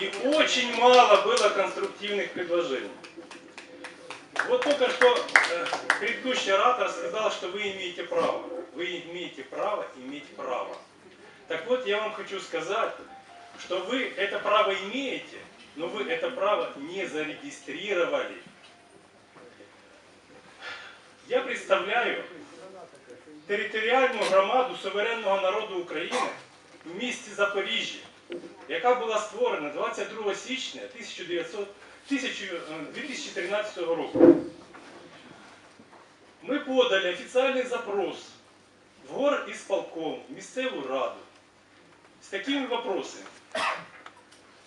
И очень мало было конструктивных предложений. Вот только что э, предыдущий оратор сказал, что вы имеете право. Вы имеете право иметь право. Так вот, я вам хочу сказать, что вы это право имеете, но вы это право не зарегистрировали. Я представляю територіальну громаду суверенного народу України в місті Запоріжжя, яка була створена 22 січня 1900 1000, е, 2013 року. Ми подали офіційний запрос в гор ісполком, в місцеву раду с такими вопросами,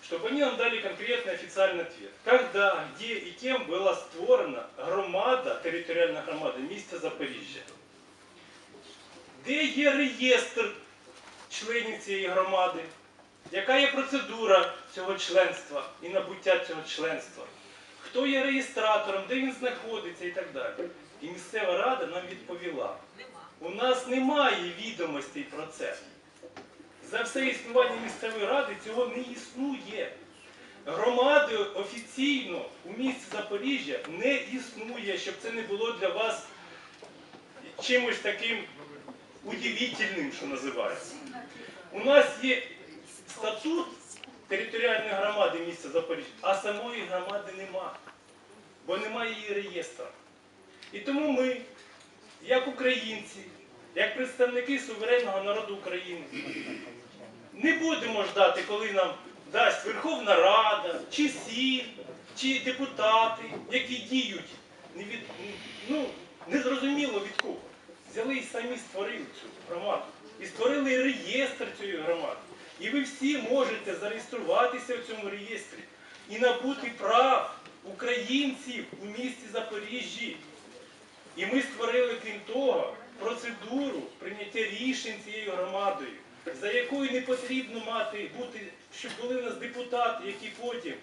чтобы они нам дали конкретный официальный ответ. Когда, где и кем была створена громада, територіальна громада міста Запоріжжя? Де є реєстр членів цієї громади? Яка є процедура цього членства і набуття цього членства? Хто є реєстратором, де він знаходиться і так далі? І місцева рада нам відповіла: у нас немає відомостей про це. За все існування місцевої ради цього не існує. Громади офіційно у місті Запоріжжя не існує, щоб це не було для вас чимось таким удивительним, що називається. У нас є статут територіальної громади міста Запоріжжя, а самої громади нема, бо немає її реєстру. І тому ми, як українці, як представники суверенного народу України, не будемо ждати, коли нам дасть Верховна Рада, чи СІН, чи депутати, які діють від, ну, незрозуміло від кого. Взяли і самі створили цю громаду. І створили реєстр цієї громади. І ви всі можете зареєструватися в цьому реєстрі і набути прав українців у місті Запоріжжі. І ми створили, крім того, процедуру прийняття рішень цією громадою, за якою не потрібно мати бути, щоб були у нас депутати, які потім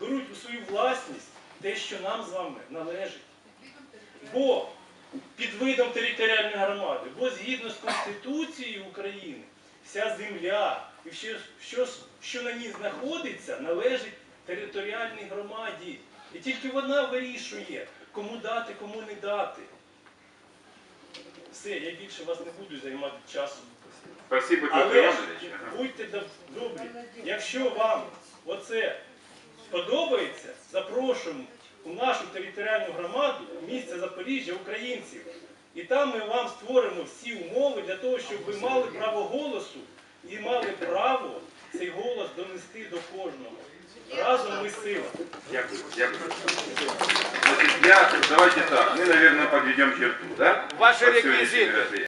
беруть у свою власність те, що нам з вами належить. Бо під видом територіальної громади, бо згідно з Конституцією України, вся земля і що, що, що на ній знаходиться, належить територіальній громаді. І тільки вона вирішує, кому дати, кому не дати. Все, я більше вас не буду займати часом. Спасибо, Але будьте добрі, якщо вам оце подобається, запрошуємо у нашу територіальну громаду, місце Запоріжжя, українців. І там ми вам створимо всі умови для того, щоб ви мали право голосу і мали право цей голос донести до кожного. Разом ми сила. Дякую, дякую. Значит, я, давайте так, мы, наверное, подведем черту, да? Ваши реквизиты. мероприятие.